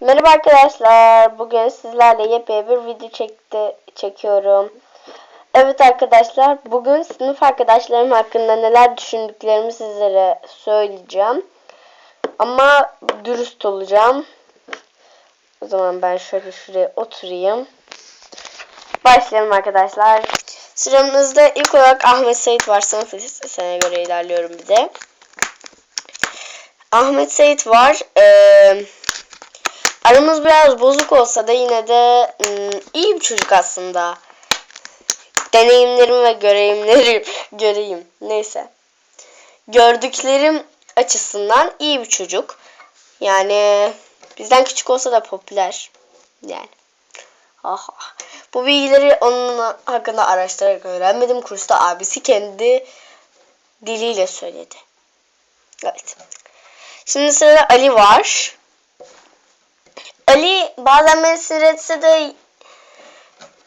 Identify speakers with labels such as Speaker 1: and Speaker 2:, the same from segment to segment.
Speaker 1: Merhaba arkadaşlar. Bugün sizlerle yepyeni bir video çekti, çekiyorum. Evet arkadaşlar, bugün sınıf arkadaşlarım hakkında neler düşündüklerimi sizlere söyleyeceğim. Ama dürüst olacağım. O zaman ben şöyle şuraya oturayım. Başlayalım arkadaşlar. Sıramızda ilk olarak Ahmet Sait var. Sınıf listesine göre ilerliyorum bir de. Ahmet Sait var. Ee, aramız biraz bozuk olsa da yine de ım, iyi bir çocuk aslında. Deneyimlerim ve göreyimlerim göreyim. Neyse. Gördüklerim açısından iyi bir çocuk. Yani bizden küçük olsa da popüler. Yani. Aha. Bu bilgileri onun hakkında araştırarak öğrenmedim. Kursta abisi kendi diliyle söyledi. Evet. Şimdi sırada Ali var. Ali bazen beni sinir de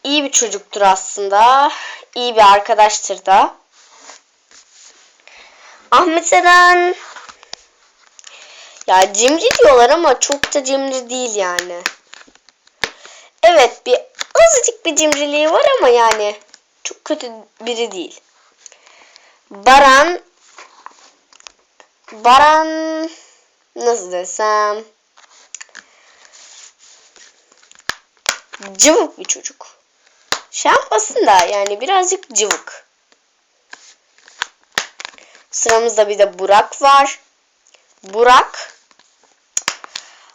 Speaker 1: iyi bir çocuktur aslında. İyi bir arkadaştır da. Ahmet Eren ya cimri diyorlar ama çok da cimri değil yani. Evet bir azıcık bir cimriliği var ama yani çok kötü biri değil. Baran Baran nasıl desem cıvık bir çocuk. Şampasın da yani birazcık cıvık. Sıramızda bir de Burak var. Burak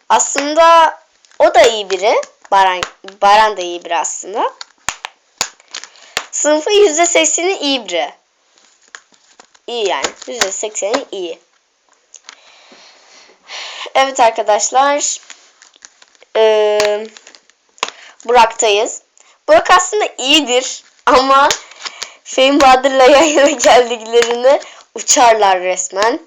Speaker 1: aslında o da iyi biri. Baran, Baran da iyi biri aslında. Sınıfı %80'i iyi biri. İyi yani. %80'i iyi. Evet arkadaşlar. Ee, Burak'tayız. Burak aslında iyidir ama Fehim Bahadır'la yan yana geldiklerinde uçarlar resmen.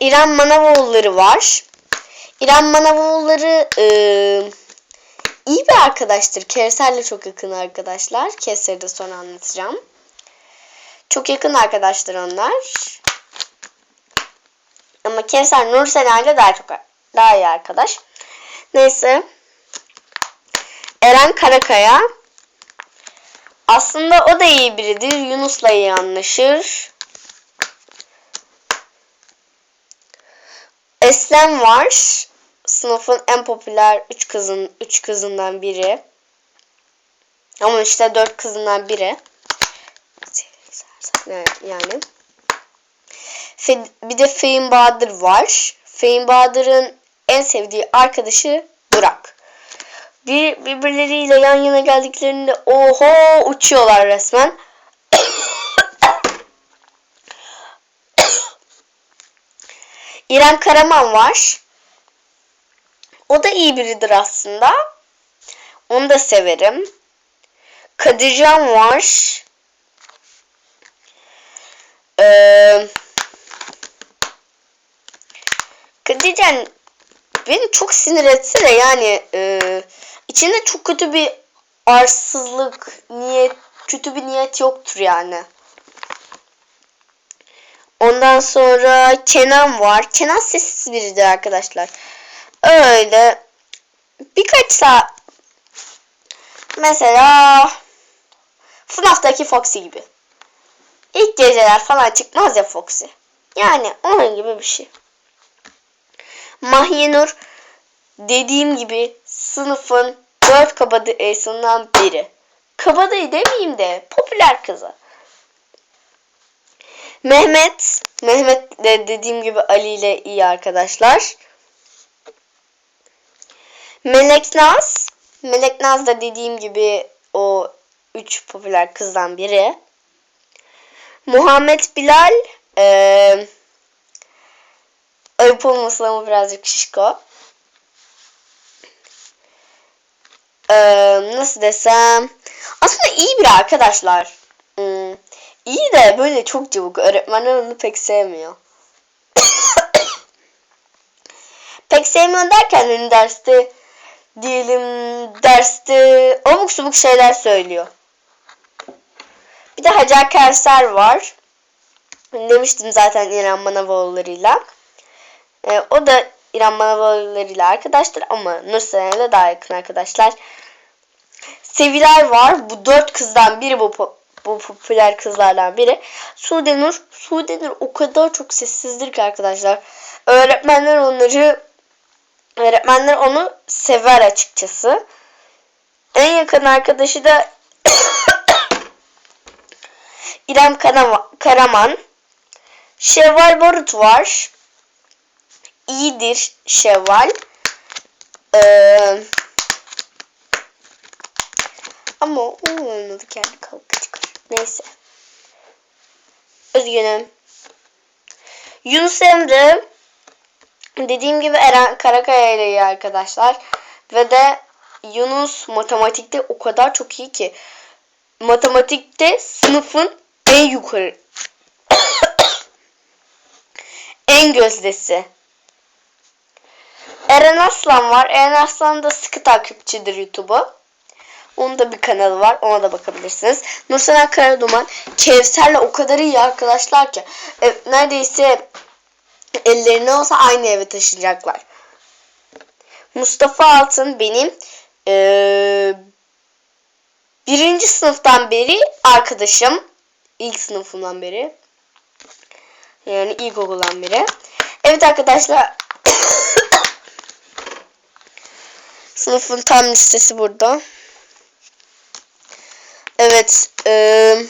Speaker 1: İrem Manavoğulları var. İrem Manavoğulları e, iyi bir arkadaştır. Kevser'le çok yakın arkadaşlar. Kevser'i de sonra anlatacağım. Çok yakın arkadaşlar onlar. Ama Kevser Nursena ile daha çok daha iyi arkadaş. Neyse. Eren Karakaya. Aslında o da iyi biridir. Yunus'la iyi anlaşır. Eslem var. Sınıfın en popüler üç kızın üç kızından biri. Ama işte dört kızından biri. Yani. Bir de Fehim Bahadır var. Fehim Bahadır'ın en sevdiği arkadaşı Burak. Bir, birbirleriyle yan yana geldiklerinde oho uçuyorlar resmen. İrem Karaman var. O da iyi biridir aslında. Onu da severim. Kadircan var. Ee, Kadircan beni çok sinir etse de yani e, içinde çok kötü bir arsızlık, niyet, kötü bir niyet yoktur yani. Ondan sonra Kenan var. Kenan sessiz biridir arkadaşlar. Öyle birkaç saat mesela FNAF'taki Foxy gibi. İlk geceler falan çıkmaz ya Foxy. Yani onun gibi bir şey. Mahyenur dediğim gibi sınıfın dört kabadayısından biri. Kabadayı demeyeyim de popüler kızı. Mehmet, Mehmet de dediğim gibi Ali ile iyi arkadaşlar. Melek Naz, Melek Naz da dediğim gibi o üç popüler kızdan biri. Muhammed Bilal, ee, ayıp olmasın birazcık şişko. Ee, nasıl desem, aslında iyi bir arkadaşlar. Hmm. İyi de böyle çok çabuk. Öğretmenler onu pek sevmiyor. pek sevmiyor derken hani derste diyelim derste abuk subuk şeyler söylüyor. Bir de Hacer Kevser var. Demiştim zaten İrem Manavoğulları'yla. Ee, o da İrem Manavaları'yla arkadaştır ama Nurseren'e daha yakın arkadaşlar. Seviler var. Bu dört kızdan biri bu, bu popüler kızlardan biri. Sude Nur. Sude Nur o kadar çok sessizdir ki arkadaşlar. Öğretmenler onları öğretmenler onu sever açıkçası. En yakın arkadaşı da İrem Karaman. Şevval Barut var. İyidir Şevval. Ee, ama olmadı kendi kalkı çıkar. Neyse. Üzgünüm. Yunus Emre dediğim gibi Eren Karakaya ile iyi arkadaşlar. Ve de Yunus matematikte o kadar çok iyi ki matematikte sınıfın en yukarı en gözdesi. Eren Aslan var. Eren Aslan da sıkı takipçidir YouTube'u. Onun da bir kanalı var. Ona da bakabilirsiniz. Nursel Karaduman Kevser'le o kadar iyi arkadaşlar ki e, neredeyse ellerine olsa aynı eve taşınacaklar. Mustafa Altın benim eee, birinci sınıftan beri arkadaşım. İlk sınıfımdan beri. Yani ilkokuldan beri. Evet arkadaşlar. Sınıfın tam listesi burada. Evet. eee,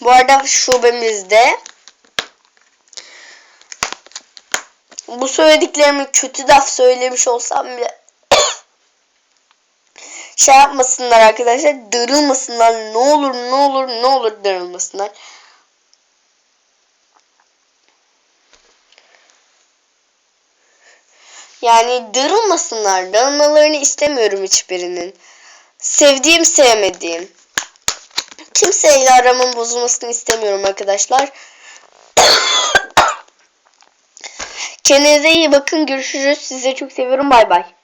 Speaker 1: bu arada şubemizde bu söylediklerimi kötü laf söylemiş olsam bile şey yapmasınlar arkadaşlar. Darılmasınlar. Ne olur ne olur ne olur darılmasınlar. Yani darılmasınlar. Darılmalarını istemiyorum hiçbirinin. Sevdiğim sevmediğim. Kimseyle aramın bozulmasını istemiyorum arkadaşlar. Kendinize iyi bakın. Görüşürüz. Sizi çok seviyorum. Bay bay.